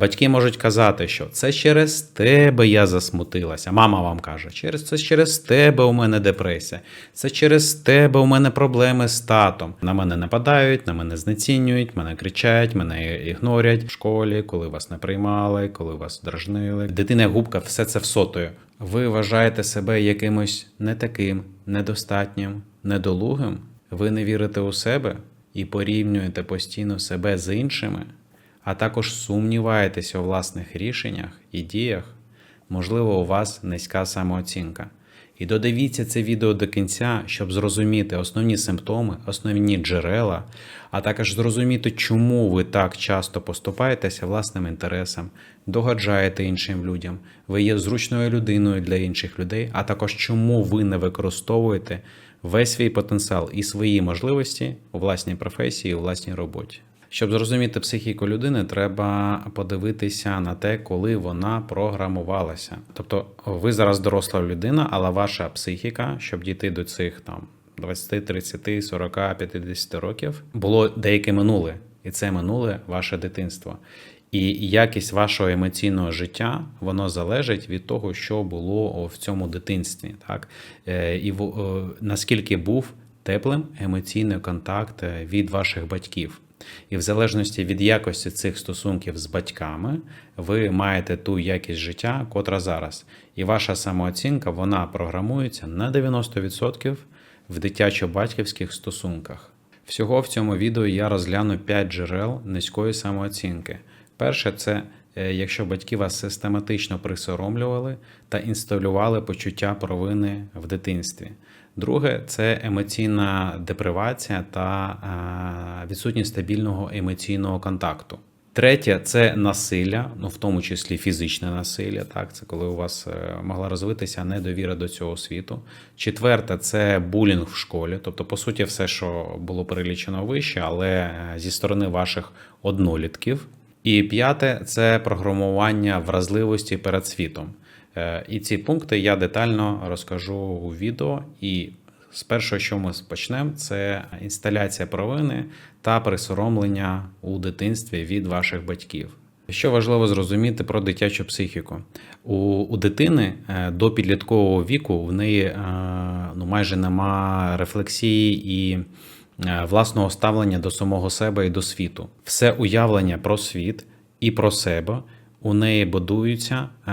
Батьки можуть казати, що це через тебе я засмутилася. Мама вам каже, через це через тебе у мене депресія, це через тебе у мене проблеми з татом. На мене нападають, на мене знецінюють, мене кричать, мене ігнорять в школі, коли вас не приймали, коли вас дражнили. Дитина губка все це всотує. Ви вважаєте себе якимось не таким, недостатнім, недолугим. Ви не вірите у себе і порівнюєте постійно себе з іншими а також сумніваєтеся у власних рішеннях і діях, можливо, у вас низька самооцінка. І додивіться це відео до кінця, щоб зрозуміти основні симптоми, основні джерела, а також зрозуміти, чому ви так часто поступаєтеся власним інтересам, догаджаєте іншим людям, ви є зручною людиною для інших людей, а також чому ви не використовуєте весь свій потенціал і свої можливості у власній професії, у власній роботі. Щоб зрозуміти психіку людини, треба подивитися на те, коли вона програмувалася. Тобто, ви зараз доросла людина, але ваша психіка, щоб дійти до цих там 20, 30, 40, 50 років, було деяке минуле, і це минуле ваше дитинство. І якість вашого емоційного життя воно залежить від того, що було в цьому дитинстві, так Е, і е, наскільки був теплим емоційний контакт е, від ваших батьків. І в залежності від якості цих стосунків з батьками, ви маєте ту якість життя, котра зараз. І ваша самооцінка вона програмується на 90% в дитячо-батьківських стосунках. Всього в цьому відео я розгляну 5 джерел низької самооцінки. Перше, це е, якщо батьки вас систематично присоромлювали та інсталювали почуття провини в дитинстві. Друге це емоційна депривація та е, відсутність стабільного емоційного контакту. Третє це насилля, ну в тому числі фізичне насилля. Так, це коли у вас е, могла розвитися недовіра до цього світу. Четверте це булінг в школі, тобто, по суті, все, що було перелічено вище, але е, зі сторони ваших однолітків. І п'яте це програмування вразливості перед світом. Е, І ці пункти я детально розкажу у відео. І з першого, що ми почнемо, це інсталяція провини та присоромлення у дитинстві від ваших батьків. Що важливо зрозуміти про дитячу психіку? У, у дитини е, до підліткового віку в неї е, ну, майже нема рефлексії і власного ставлення до самого себе і до світу. Все уявлення про світ і про себе у неї будуються е,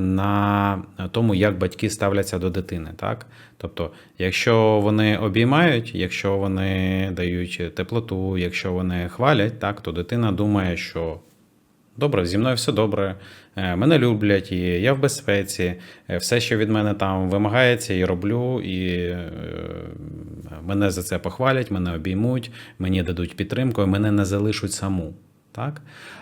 на тому, як батьки ставляться до дитини. Так? Тобто, якщо вони обіймають, якщо вони дають теплоту, якщо вони хвалять, так, то дитина думає, що Добре, зі мною все добре, е, мене люблять, і я в безпеці. е, Все, що від мене там вимагається, і роблю, і мене за це похвалять, мене обіймуть, мені дадуть підтримку, і мене не залишуть саму. Так?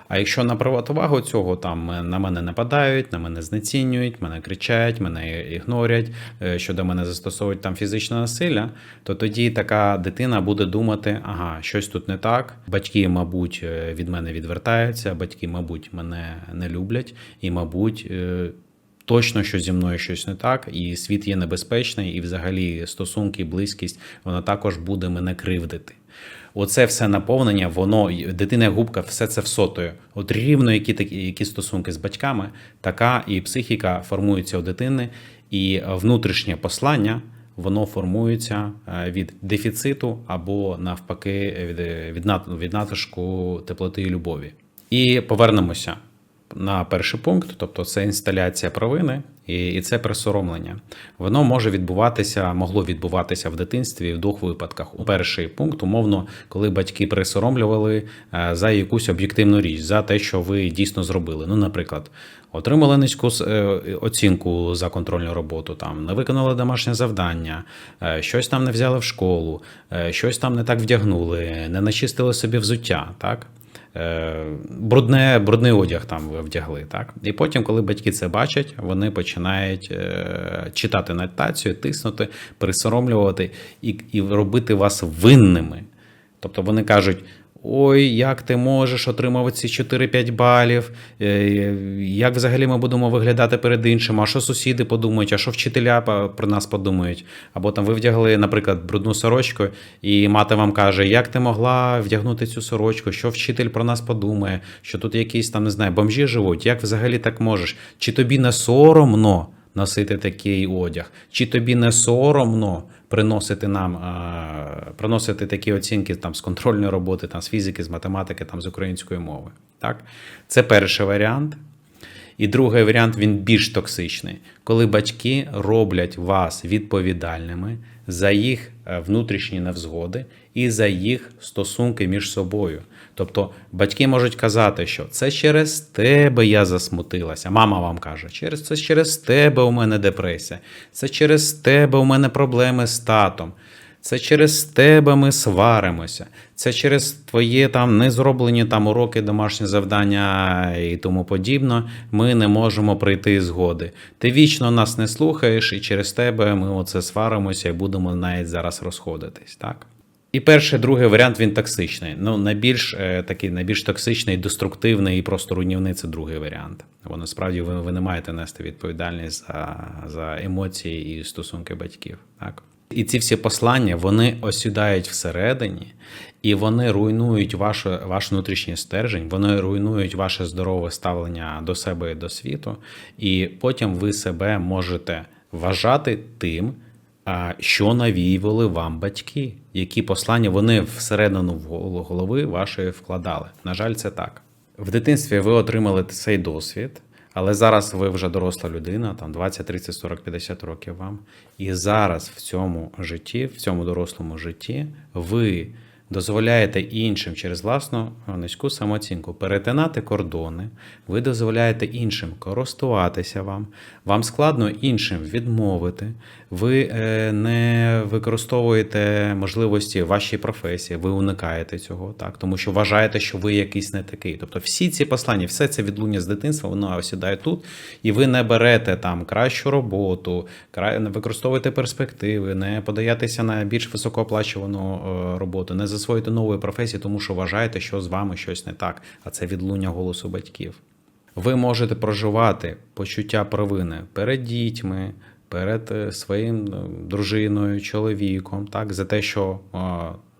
А якщо на противагу цього там е, на мене нападають, на мене знецінюють, мене кричать, мене ігнорять, е, що до мене застосовують там фізичне насилля, то тоді така дитина буде думати, ага, щось тут не так. Батьки, мабуть, е, від мене відвертаються, батьки, мабуть, мене не люблять, і, мабуть, точно, що зі мною щось не так, і світ є небезпечний, і взагалі стосунки, близькість, вона також буде мене кривдити. Оце все наповнення, воно дитина губка, все це всотує. От рівно які такі які стосунки з батьками, така і психіка формується у дитини, і внутрішнє послання воно формується е, від дефіциту або навпаки від, від, нат- від надлишку теплоти і любові. І повернемося на перший пункт, тобто це інсталяція провини і, і це присоромлення. Воно може відбуватися, могло відбуватися в дитинстві в двох випадках. У перший пункт, умовно, коли батьки присоромлювали е, за якусь об'єктивну річ, за те, що ви дійсно зробили. Ну, наприклад, отримали низьку е, оцінку за контрольну роботу, там не виконали домашнє завдання, е, щось там не взяли в школу, щось там не так вдягнули, не начистили собі взуття. Так. Е, брудне, брудний одяг там вдягли. Так? І потім, коли батьки це бачать, вони починають е, читати нотацію, тиснути, присоромлювати і, і робити вас винними. Тобто вони кажуть: Ой, як ти можеш отримувати ці 4-5 балів? Е, Як взагалі ми будемо виглядати перед іншим? А що сусіди подумають, а що вчителя про нас подумають? Або там ви вдягли, наприклад, брудну сорочку, і мати вам каже, як ти могла вдягнути цю сорочку, що вчитель про нас подумає, що тут якісь там не знаю, бомжі живуть, як взагалі так можеш? Чи тобі не соромно носити такий одяг? Чи тобі не соромно приносити нам е, приносити такі оцінки там з контрольної роботи, там з фізики, з математики, там з української мови? Так, це перший варіант. І другий варіант він більш токсичний, коли батьки роблять вас відповідальними за їх е, внутрішні невзгоди і за їх стосунки між собою. Тобто батьки можуть казати, що це через тебе я засмутилася. Мама вам каже, через це через тебе у мене депресія, це через тебе у мене проблеми з татом. Це через тебе ми сваримося. Це через твоє там незроблені там уроки, домашні завдання і тому подібно. Ми не можемо прийти згоди. Ти вічно нас не слухаєш, і через тебе ми оце сваримося і будемо навіть зараз розходитись. Так? І перший, другий варіант він токсичний. Ну, найбільш е, такий найбільш токсичний, деструктивний і просто руйнівний це другий варіант. Бо насправді ви, ви не маєте нести відповідальність за, за емоції і стосунки батьків. Так? І ці всі послання вони осідають всередині, і вони руйнують ваш, ваш внутрішній стержень, вони руйнують ваше здорове ставлення до себе і до світу, і потім ви себе можете вважати тим, що навіювали вам батьки, які послання вони всередину в голови вашої вкладали. На жаль, це так. В дитинстві ви отримали цей досвід, але зараз ви вже доросла людина, там 20, 30, 40, 50 років вам. І зараз в цьому житті, в цьому дорослому житті, ви дозволяєте іншим через власну низьку самооцінку перетинати кордони, ви дозволяєте іншим користуватися вам, вам складно іншим відмовити, ви е, не використовуєте можливості вашої професії, ви уникаєте цього, так тому що вважаєте, що ви якийсь не такий. Тобто, всі ці послання, все це відлуння з дитинства, воно осідає тут, і ви не берете там кращу роботу, не використовуєте перспективи, не подаєтеся на більш високооплачувану е, роботу, не засвоїте нової професії, тому що вважаєте, що з вами щось не так, а це відлуння голосу батьків. Ви можете проживати почуття провини перед дітьми, перед е, своїм е, дружиною, чоловіком, так, за те, що е,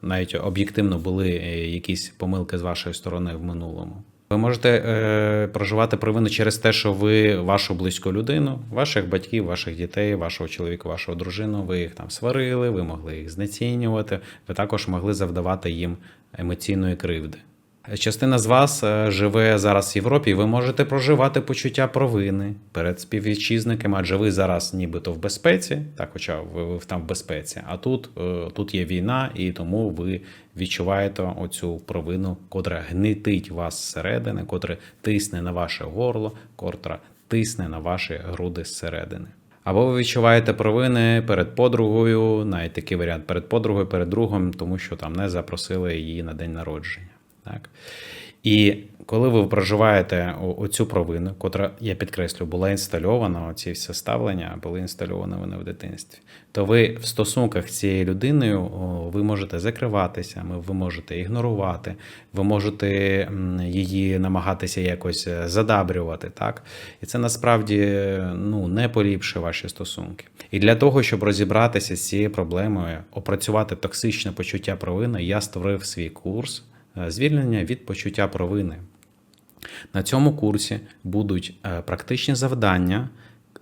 навіть об'єктивно були якісь помилки з вашої сторони в минулому. Ви можете е, проживати провину через те, що ви вашу близьку людину, ваших батьків, ваших дітей, вашого чоловіка, вашого дружину, ви їх там сварили, ви могли їх знецінювати, ви також могли завдавати їм емоційної кривди. Частина з вас е, живе зараз в Європі, і ви можете проживати почуття провини перед співвітчизниками, адже ви зараз нібито в безпеці, так, хоча ви, там в безпеці, а тут, е, тут є війна, і тому ви відчуваєте оцю провину, котра гнітить вас зсередини, котра тисне на ваше горло, котра тисне на ваші груди зсередини. Або ви відчуваєте провини перед подругою, навіть такий варіант перед подругою, перед другом, тому що там не запросили її на день народження. Так? І коли ви проживаєте оцю провину, котра, я підкреслю, була інстальована, оці всі ставлення були інстальовані вони в дитинстві, то ви в стосунках з цією людиною ви можете закриватися, ви можете ігнорувати, ви можете її намагатися якось е, задабрювати. Так? І це насправді ну, не поліпшує ваші стосунки. І для того, щоб розібратися з цією проблемою, опрацювати токсичне почуття провини, я створив свій курс звільнення від почуття провини. На цьому курсі будуть е, практичні завдання,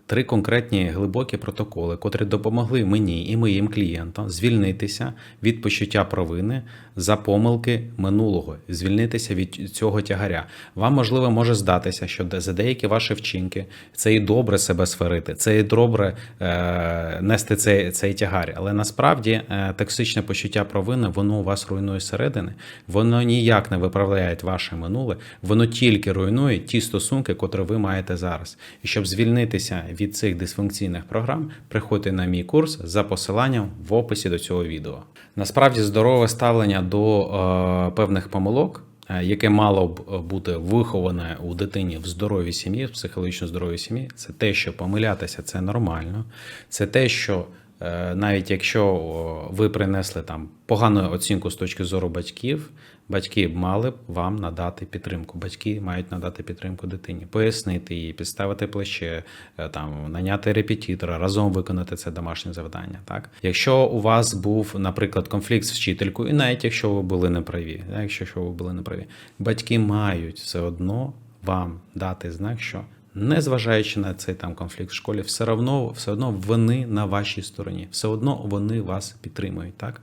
три конкретні глибокі протоколи, котрі допомогли мені і моїм клієнтам звільнитися від почуття провини за помилки минулого, звільнитися від цього тягаря. Вам можливо може здатися, що за деякі ваші вчинки це і добре себе сварити, це і добре е, нести цей, цей тягар. Але насправді е, токсичне почуття провини воно у вас руйнує зсередини, воно ніяк не виправляє ваше минуле, воно тільки руйнує ті стосунки, котрі ви маєте зараз. І щоб звільнитися від цих дисфункційних програм, приходьте на мій курс за посиланням в описі до цього відео. Насправді здорове ставлення до е, певних помилок. е, Яке мало б бути виховане у дитині в здоровій сім'ї, в психологічно здоровій сім'ї, це те, що помилятися це нормально, це те, що Е, Навіть якщо ви принесли там погану оцінку з точки зору батьків, батьки мали б вам надати підтримку. Батьки мають надати підтримку дитині, пояснити її, підставити плече, е, там наняти репетитора, разом виконати це домашнє завдання. Так, якщо у вас був, наприклад, конфлікт з вчителькою, і навіть якщо ви були неправі, якщо що ви були неправі, батьки мають все одно вам дати знак, що незважаючи на цей там конфлікт в школі, все одно, все одно вони на вашій стороні, все одно вони вас підтримують. Так?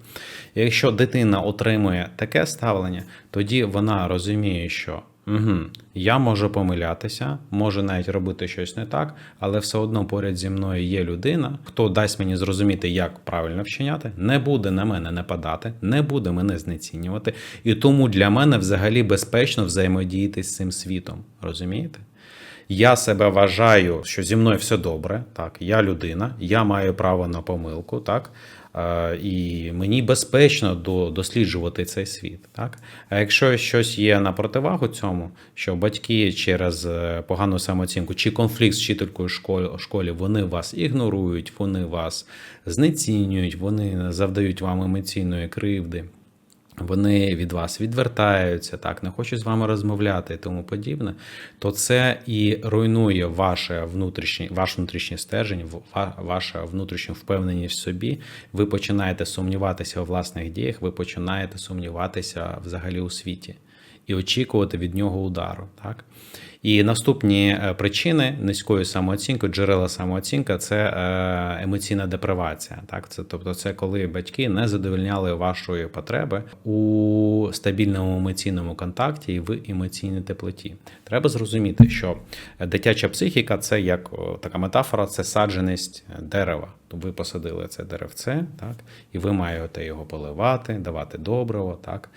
Якщо дитина отримує таке ставлення, тоді вона розуміє, що угу, я можу помилятися, можу навіть робити щось не так, але все одно поряд зі мною є людина, хто дасть мені зрозуміти, як правильно вчиняти, не буде на мене нападати, не буде мене знецінювати. І тому для мене взагалі безпечно взаємодіяти з цим світом. Розумієте? Я себе вважаю, що зі мною все добре. Так, я людина, я маю право на помилку, так. Е, І мені безпечно досліджувати цей світ. Так? А якщо щось є на противагу цьому, що батьки через е, погану самооцінку чи конфлікт з вчителькою школі, вони вас ігнорують, вони вас знецінюють, вони завдають вам емоційної кривди. Вони від вас відвертаються, так, не хочуть з вами розмовляти і тому подібне, то це і руйнує ваше внутрішнє, ваш внутрішній стержень, ва- ваша внутрішню впевненість в собі. Ви починаєте сумніватися у власних діях, ви починаєте сумніватися взагалі у світі і очікувати від нього удару. Так? І наступні е, причини низької самооцінки, джерела самооцінка це е, емоційна депривація. Так? Це, тобто, це коли батьки не задовольняли вашої потреби у стабільному емоційному контакті і в емоційній теплоті. Треба зрозуміти, що дитяча психіка це як така метафора, це садженість дерева. Ви посадили це деревце, так, і ви маєте його поливати, давати добриво, так,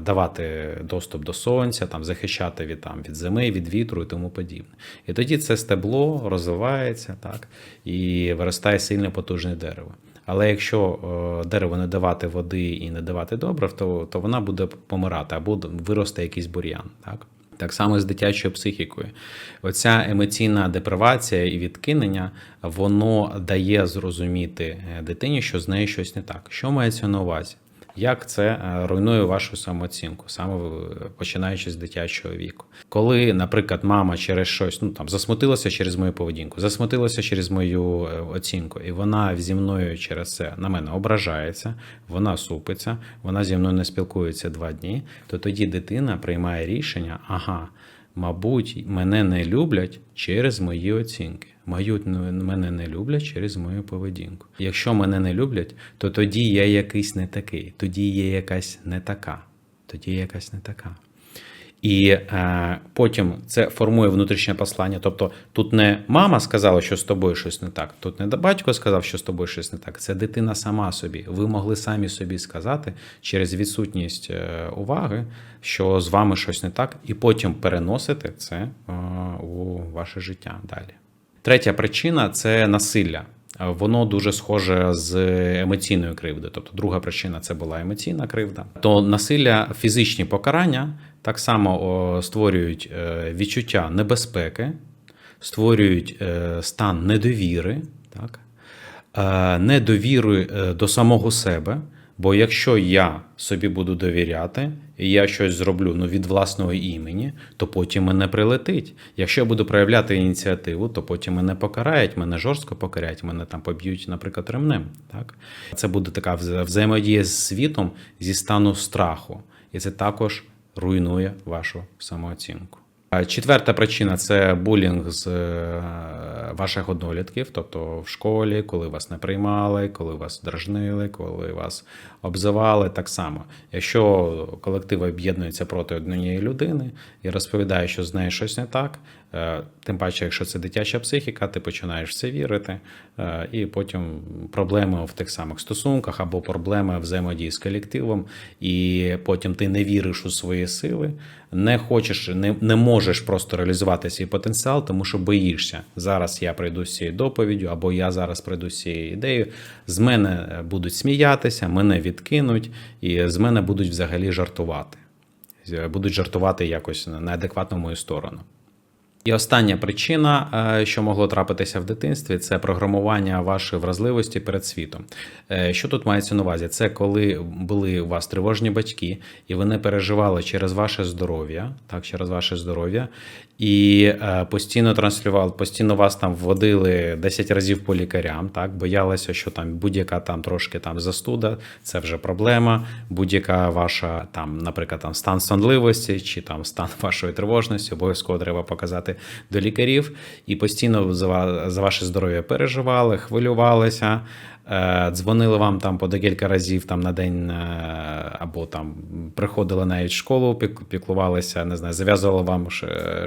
давати доступ до сонця, там, захищати від, там, від зими, від вітру і тому подібне. І тоді це стебло розвивається так, і виростає сильне потужне дерево. Але якщо е, дереву не давати води і не давати добрив, то, то вона буде помирати або виросте якийсь бур'ян. Так? Так само з дитячою психікою. Оця емоційна депривація і відкинення, воно дає зрозуміти е, дитині, що з нею щось не так. Що мається на увазі? Як це е, руйнує вашу самооцінку, саме починаючи з дитячого віку? Коли, наприклад, мама через щось ну там засмутилася через мою поведінку, засмутилася через мою е, оцінку, і вона зі мною через це на мене ображається, вона супиться, вона зі мною не спілкується два дні, то тоді дитина приймає рішення: ага, мабуть, мене не люблять через мої оцінки. Мають мене не люблять через мою поведінку. Якщо мене не люблять, то тоді я якийсь не такий, тоді є якась не така, тоді є якась не така. І е, потім це формує внутрішнє послання. Тобто тут не мама сказала, що з тобою щось не так, тут не батько сказав, що з тобою щось не так. Це дитина сама собі. Ви могли самі собі сказати через відсутність е, уваги, що з вами щось не так, і потім переносити це е, у ваше життя далі. Третя причина це насилля. Воно дуже схоже з емоційною кривдою. Тобто, друга причина це була емоційна кривда. То насилля, фізичні покарання так само створюють е, відчуття небезпеки, створюють е, стан недовіри, так? е, недовіри до самого себе. Бо якщо я собі буду довіряти, і я щось зроблю ну, від власного імені, то потім мене прилетить. Якщо я буду проявляти ініціативу, то потім мене покарають, мене жорстко покаряють, мене там поб'ють, наприклад, ремнем. Так? Це буде така вза- взаємодія з світом зі стану страху. І це також руйнує вашу самооцінку. Четверта причина це булінг з е, ваших однолітків, тобто в школі, коли вас не приймали, коли вас дражнили, коли вас обзивали. Так само, якщо колектив об'єднується проти однієї людини і розповідає, що з нею щось не так, тим паче, якщо це дитяча психіка, ти починаєш в це вірити, е, і потім проблеми в тих самих стосунках або проблеми взаємодії з колективом, і потім ти не віриш у свої сили, не хочеш, не, не можеш просто реалізувати свій потенціал, тому що боїшся. Зараз я прийду з цією доповіддю, або я зараз прийду з цією ідеєю. З мене будуть сміятися, мене відкинуть, і з мене будуть взагалі жартувати. Будуть жартувати якось на неадекватну мою сторону. І остання причина, е, що могло трапитися в дитинстві, це програмування вашої вразливості перед світом. Е, Що тут мається на увазі? Це коли були у вас тривожні батьки, і вони переживали через ваше здоров'я, так, через ваше здоров'я, і е, постійно транслювали, постійно вас там вводили 10 разів по лікарям, так, боялися, що там будь-яка там трошки там застуда, це вже проблема. Будь-яка ваша там, наприклад, там стан сонливості чи там стан вашої тривожності, обов'язково треба показати до лікарів. І постійно за, за ваше здоров'я переживали, хвилювалися. Е, Дзвонили вам там по декілька разів там на день, е, або там приходили навіть в школу, пік- піклувалися, не знаю, зав'язували вам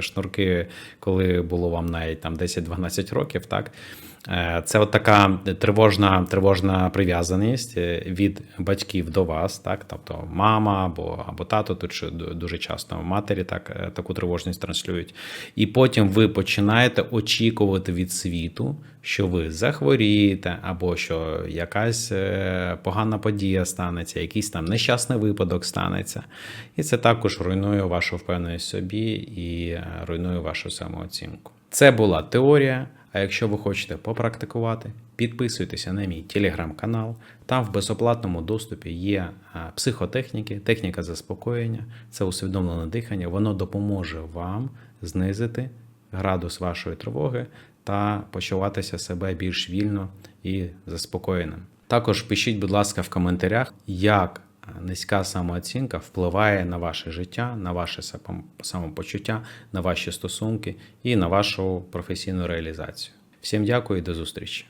шнурки, коли було вам навіть там 10-12 років. Так це от така тривожна, тривожна прив'язаність е, від батьків до вас, так, тобто мама або, або тато, тут дуже часто матері так, е, таку тривожність транслюють. І потім ви починаєте очікувати від світу, що ви захворієте, або що якась е, погана подія станеться, якийсь там нещасний випадок станеться. І це також руйнує вашу впевненість собі і е, руйнує вашу самооцінку. Це була теорія. А якщо ви хочете попрактикувати, підписуйтеся на мій телеграм-канал. Там в безоплатному доступі є психотехніки, техніка заспокоєння, це усвідомлене дихання. Воно допоможе вам знизити градус вашої тривоги та почуватися себе більш вільно і заспокоєним. Також пишіть, будь ласка, в коментарях, як низька самооцінка впливає на ваше життя, на ваше самопочуття, на ваші стосунки і на вашу професійну реалізацію. Всім дякую і до зустрічі!